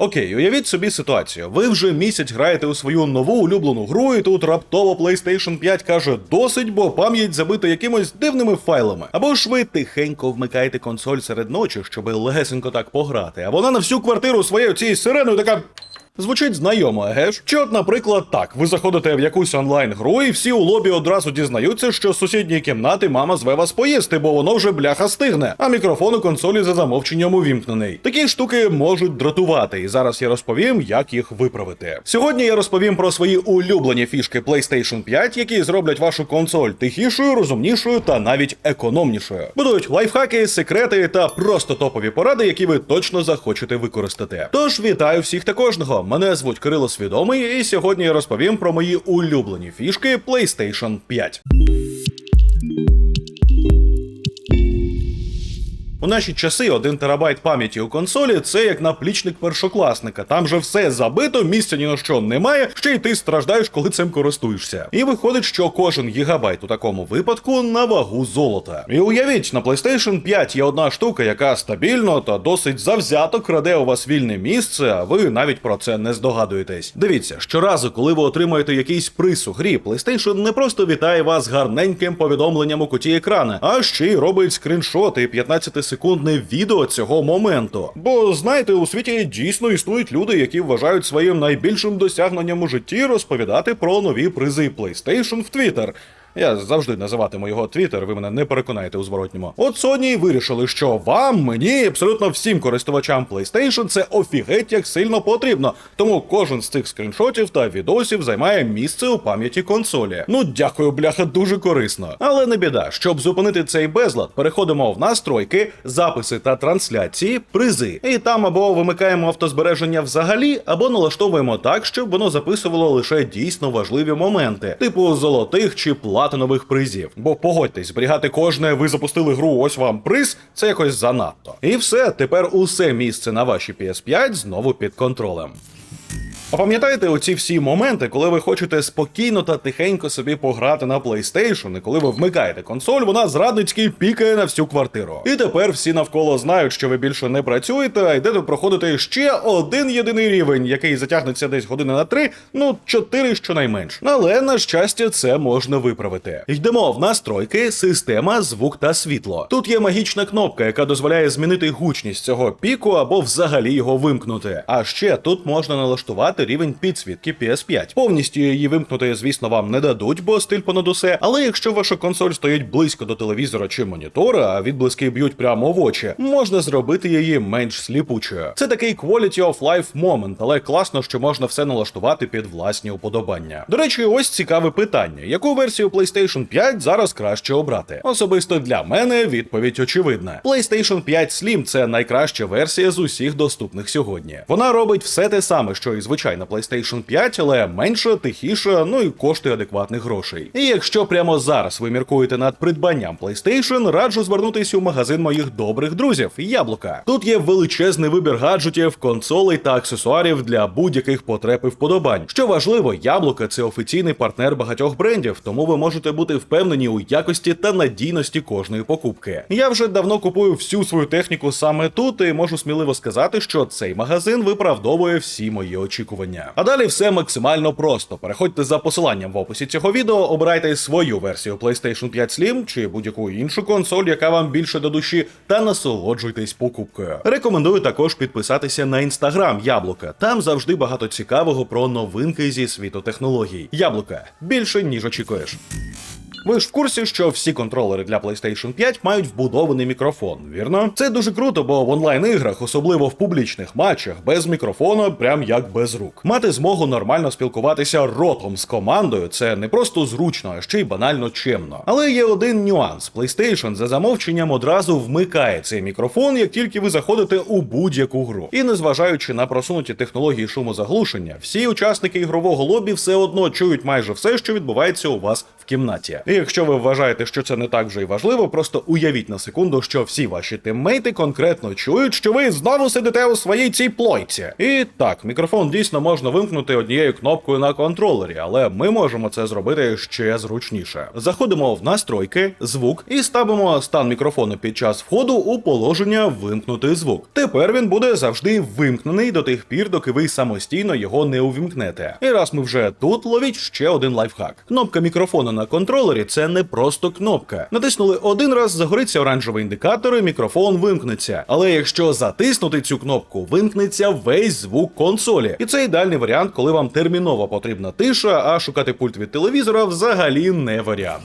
Окей, уявіть собі ситуацію. Ви вже місяць граєте у свою нову улюблену гру, і тут раптово PlayStation 5 каже досить, бо пам'ять забита якимось дивними файлами. Або ж ви тихенько вмикаєте консоль серед ночі, щоби легесенько так пограти, а вона на всю квартиру своєю цією сиреною така. Звучить знайомо, еге ж? Чи от, наприклад, так, ви заходите в якусь онлайн-гру, і всі у лобі одразу дізнаються, що з сусідньої кімнати мама зве вас поїсти, бо воно вже бляха стигне, а мікрофон у консолі за замовченням увімкнений. Такі штуки можуть дратувати, і зараз я розповім, як їх виправити. Сьогодні я розповім про свої улюблені фішки PlayStation 5, які зроблять вашу консоль тихішою, розумнішою та навіть економнішою. Будуть лайфхаки, секрети та просто топові поради, які ви точно захочете використати. Тож вітаю всіх та кожного. Мене звуть Кирило Свідомий, і сьогодні я розповім про мої улюблені фішки PlayStation 5. У наші часи 1 терабайт пам'яті у консолі це як наплічник першокласника. Там же все забито, місця ні на що немає, ще й ти страждаєш, коли цим користуєшся. І виходить, що кожен гігабайт у такому випадку на вагу золота. І уявіть, на PlayStation 5 є одна штука, яка стабільно та досить завзято краде у вас вільне місце, а ви навіть про це не здогадуєтесь. Дивіться, щоразу, коли ви отримаєте якийсь приз у грі, PlayStation не просто вітає вас гарненьким повідомленням у куті екрана, а ще й робить скріншоти 15 секундне відео цього моменту. Бо знаєте, у світі дійсно існують люди, які вважають своїм найбільшим досягненням у житті розповідати про нові призи PlayStation в Twitter. Я завжди називатиму його Twitter, ви мене не переконаєте у зворотньому. От Sony вирішили, що вам, мені, абсолютно всім користувачам PlayStation це офігеть як сильно потрібно. Тому кожен з цих скріншотів та відосів займає місце у пам'яті консолі. Ну дякую, бляха, дуже корисно. Але не біда, щоб зупинити цей безлад, переходимо в настройки, записи та трансляції, призи. І там або вимикаємо автозбереження взагалі, або налаштовуємо так, щоб воно записувало лише дійсно важливі моменти, типу золотих чи платинових призів. Бо погодьтесь, зберігати кожне, ви запустили гру, ось вам приз, це якось занадто. І все, тепер усе місце на вашій PS5 знову під контролем. А пам'ятаєте оці всі моменти, коли ви хочете спокійно та тихенько собі пограти на PlayStation, і коли ви вмикаєте консоль, вона зрадницьки пікає на всю квартиру. І тепер всі навколо знають, що ви більше не працюєте, а йдете проходити ще один єдиний рівень, який затягнеться десь години на три, ну чотири щонайменш. Але на щастя, це можна виправити. Йдемо в настройки, система, звук та світло. Тут є магічна кнопка, яка дозволяє змінити гучність цього піку або взагалі його вимкнути. А ще тут можна налаштувати рівень підсвітки PS5. Повністю її вимкнути, звісно, вам не дадуть, бо стиль понад усе. Але якщо ваша консоль стоїть близько до телевізора чи монітора, а відблиски б'ють прямо в очі, можна зробити її менш сліпучою. Це такий quality of life moment, але класно, що можна все налаштувати під власні уподобання. До речі, ось цікаве питання: яку версію PlayStation 5 зараз краще обрати? Особисто для мене відповідь очевидна. PlayStation 5 Slim – це найкраща версія з усіх доступних сьогодні. Вона робить все те саме, що і звичайна PlayStation 5, але менша, тихіша, ну і коштує адекватних грошей. І якщо прямо зараз ви міркуєте над придбанням PlayStation, раджу звернутися у магазин моїх добрих друзів Яблука. Тут є величезний вибір гаджетів, консолей та аксесуарів для будь-яких потреб і вподобань. Що важливо, яблука це офіційний партнер багатьох брендів, тому ви можете бути впевнені у якості та надійності кожної покупки. Я вже давно купую всю свою техніку саме тут, і можу сміливо сказати, що цей магазин виправдовує всі мої очікування. А далі все максимально просто. Переходьте за посиланням в описі цього відео, обирайте свою версію PlayStation 5 Slim чи будь-яку іншу консоль, яка вам більше до душі, та насолоджуйтесь покупкою. Рекомендую також підписатися на інстаграм Яблука. Там завжди багато цікавого про новинки зі світу технологій. Яблука більше ніж очікуєш. Ви ж в курсі, що всі контролери для PlayStation 5 мають вбудований мікрофон, вірно? Це дуже круто, бо в онлайн-іграх, особливо в публічних матчах, без мікрофона, прям як без рук. Мати змогу нормально спілкуватися ротом з командою це не просто зручно, а ще й банально чемно. Але є один нюанс: PlayStation за замовченням одразу вмикає цей мікрофон, як тільки ви заходите у будь-яку гру. І незважаючи на просунуті технології шумозаглушення, всі учасники ігрового лобі все одно чують майже все, що відбувається у вас в кімнаті. І якщо ви вважаєте, що це не так вже й важливо, просто уявіть на секунду, що всі ваші тиммейти конкретно чують, що ви знову сидите у своїй цій плойці. І так, мікрофон дійсно можна вимкнути однією кнопкою на контролері, але ми можемо це зробити ще зручніше. Заходимо в настройки, звук і ставимо стан мікрофону під час входу у положення вимкнути звук. Тепер він буде завжди вимкнений до тих пір, доки ви самостійно його не увімкнете. І раз ми вже тут, ловіть ще один лайфхак. Кнопка мікрофону на контролері це не просто кнопка. Натиснули один раз, загориться оранжевий індикатор, і мікрофон вимкнеться. Але якщо затиснути цю кнопку, вимкнеться весь звук консолі. І це ідеальний варіант, коли вам терміново потрібна тиша, а шукати пульт від телевізора взагалі не варіант.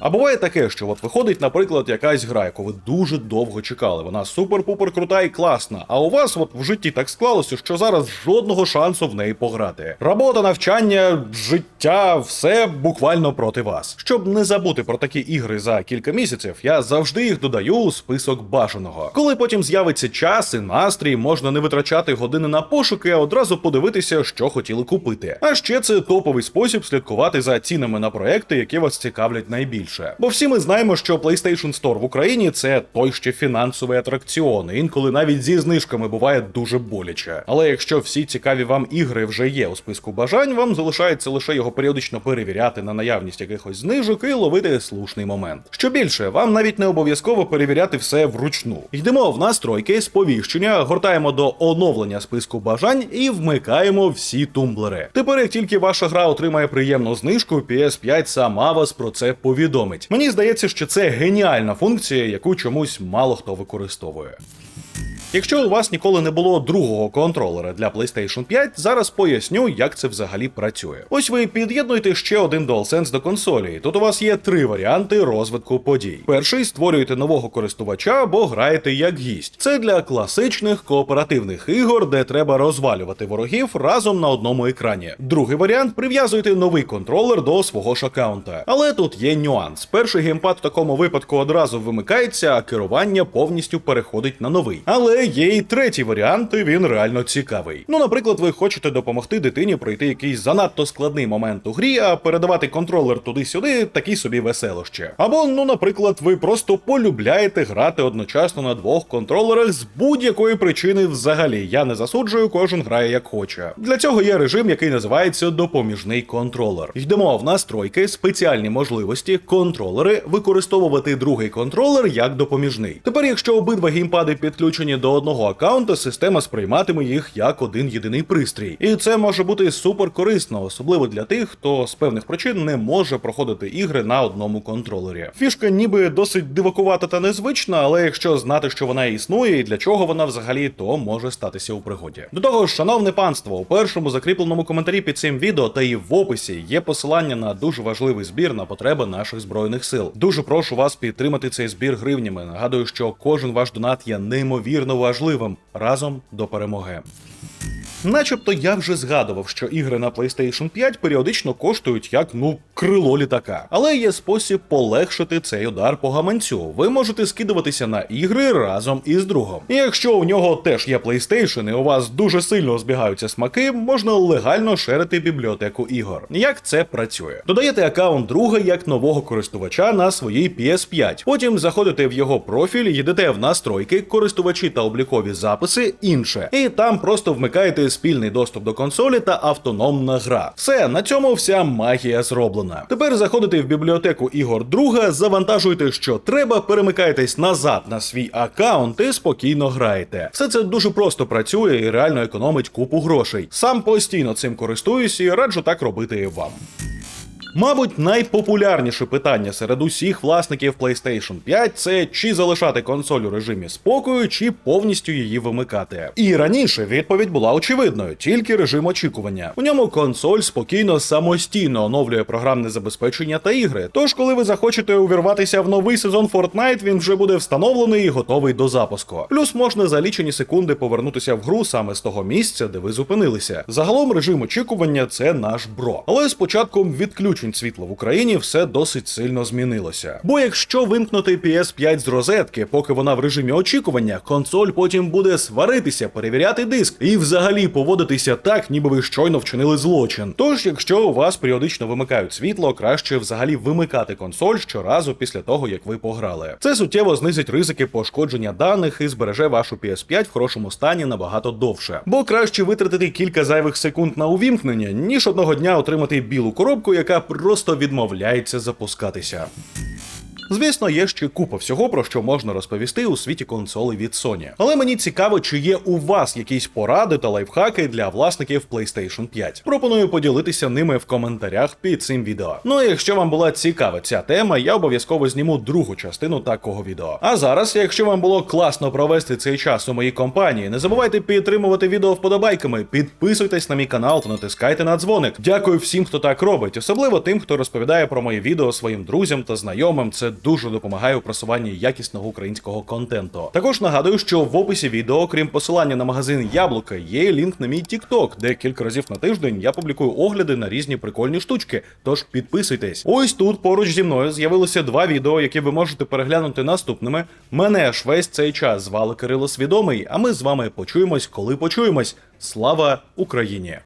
А буває таке, що от виходить, наприклад, якась гра, яку ви дуже довго чекали. Вона супер-пупер крута і класна. А у вас от в житті так склалося, що зараз жодного шансу в неї пограти. Робота, навчання, життя, все буквально проти вас. Щоб не забути про такі ігри за кілька місяців, я завжди їх додаю у список бажаного. Коли потім з'явиться час і настрій, можна не витрачати години на пошуки, а одразу подивитися, що хотіли купити. А ще це топовий спосіб слідкувати за цінами на проекти, які вас цікавлять найбільше. Бо всі ми знаємо, що PlayStation Store в Україні це той ще фінансовий атракціон. і Інколи навіть зі знижками буває дуже боляче. Але якщо всі цікаві вам ігри вже є у списку бажань, вам залишається лише його періодично перевіряти на наявність якихось знижок і ловити слушний момент. Що більше, вам навіть не обов'язково перевіряти все вручну. Йдемо в настройки, сповіщення, гортаємо до оновлення списку бажань і вмикаємо всі тумблери. Тепер, як тільки ваша гра отримає приємну знижку, PS5 сама вас про це повідомить. Мені здається, що це геніальна функція, яку чомусь мало хто використовує. Якщо у вас ніколи не було другого контролера для PlayStation 5, зараз поясню, як це взагалі працює. Ось ви під'єднуєте ще один DualSense до консолі. Тут у вас є три варіанти розвитку подій. Перший створюєте нового користувача або граєте як гість. Це для класичних кооперативних ігор, де треба розвалювати ворогів разом на одному екрані. Другий варіант прив'язуєте новий контролер до свого ж аккаунта. Але тут є нюанс. Перший геймпад в такому випадку одразу вимикається, а керування повністю переходить на новий. Але є і третій варіант, і він реально цікавий. Ну, наприклад, ви хочете допомогти дитині пройти якийсь занадто складний момент у грі, а передавати контролер туди-сюди такі собі веселище. Або, ну, наприклад, ви просто полюбляєте грати одночасно на двох контролерах з будь-якої причини взагалі. Я не засуджую, кожен грає як хоче. Для цього є режим, який називається допоміжний контролер. Йдемо в настройки, спеціальні можливості, контролери, використовувати другий контролер як допоміжний. Тепер, якщо обидва геймпади підключені до одного аккаунта, система сприйматиме їх як один єдиний пристрій. І це може бути супер корисно, особливо для тих, хто з певних причин не може проходити ігри на одному контролері. Фішка ніби досить дивакувата та незвична, але якщо знати, що вона існує і для чого вона взагалі, то може статися у пригоді. До того ж, шановне панство, у першому закріпленому коментарі під цим відео та і в описі є посилання на дуже важливий збір на потреби наших збройних сил. Дуже прошу вас підтримати цей збір гривнями. Нагадую, що кожен ваш донат є неймовірно важливим разом до перемоги. Начебто я вже згадував, що ігри на PlayStation 5 періодично коштують як ну крило літака. Але є спосіб полегшити цей удар по гаманцю. Ви можете скидуватися на ігри разом із другом. І якщо у нього теж є PlayStation і у вас дуже сильно збігаються смаки, можна легально шерити бібліотеку ігор. Як це працює? Додаєте аккаунт друга як нового користувача на своїй PS5. Потім заходите в його профіль, йдете в настройки, користувачі та облікові записи, інше. І там просто вмикаєте спільний доступ до консолі та автономна гра. Все, на цьому вся магія зроблена. Тепер заходите в бібліотеку ігор друга, завантажуйте, що треба, перемикаєтесь назад на свій аккаунт і спокійно граєте. Все це дуже просто працює і реально економить купу грошей. Сам постійно цим користуюсь і раджу так робити вам. Мабуть, найпопулярніше питання серед усіх власників PlayStation 5 це чи залишати консоль у режимі спокою, чи повністю її вимикати. І раніше відповідь була очевидною, тільки режим очікування. У ньому консоль спокійно самостійно оновлює програмне забезпечення та ігри. Тож, коли ви захочете увірватися в новий сезон Fortnite, він вже буде встановлений і готовий до запуску. Плюс можна за лічені секунди повернутися в гру саме з того місця, де ви зупинилися. Загалом режим очікування це наш бро. Але з початком відключення відключень світла в Україні все досить сильно змінилося. Бо якщо вимкнути PS5 з розетки, поки вона в режимі очікування, консоль потім буде сваритися, перевіряти диск і взагалі поводитися так, ніби ви щойно вчинили злочин. Тож, якщо у вас періодично вимикають світло, краще взагалі вимикати консоль щоразу після того, як ви пограли. Це суттєво знизить ризики пошкодження даних і збереже вашу PS5 в хорошому стані набагато довше. Бо краще витратити кілька зайвих секунд на увімкнення, ніж одного дня отримати білу коробку, яка просто відмовляється запускатися. Звісно, є ще купа всього, про що можна розповісти у світі консолей від Sony. Але мені цікаво, чи є у вас якісь поради та лайфхаки для власників PlayStation 5. Пропоную поділитися ними в коментарях під цим відео. Ну і якщо вам була цікава ця тема, я обов'язково зніму другу частину такого відео. А зараз, якщо вам було класно провести цей час у моїй компанії, не забувайте підтримувати відео вподобайками, підписуйтесь на мій канал та натискайте на дзвоник. Дякую всім, хто так робить, особливо тим, хто розповідає про мої відео своїм друзям та знайомим. Це дуже допомагає у просуванні якісного українського контенту. Також нагадую, що в описі відео, крім посилання на магазин Яблука, є лінк на мій TikTok, де кілька разів на тиждень я публікую огляди на різні прикольні штучки. Тож підписуйтесь. Ось тут поруч зі мною з'явилося два відео, які ви можете переглянути наступними. Мене ж весь цей час звали Кирило Свідомий, а ми з вами почуємось, коли почуємось. Слава Україні!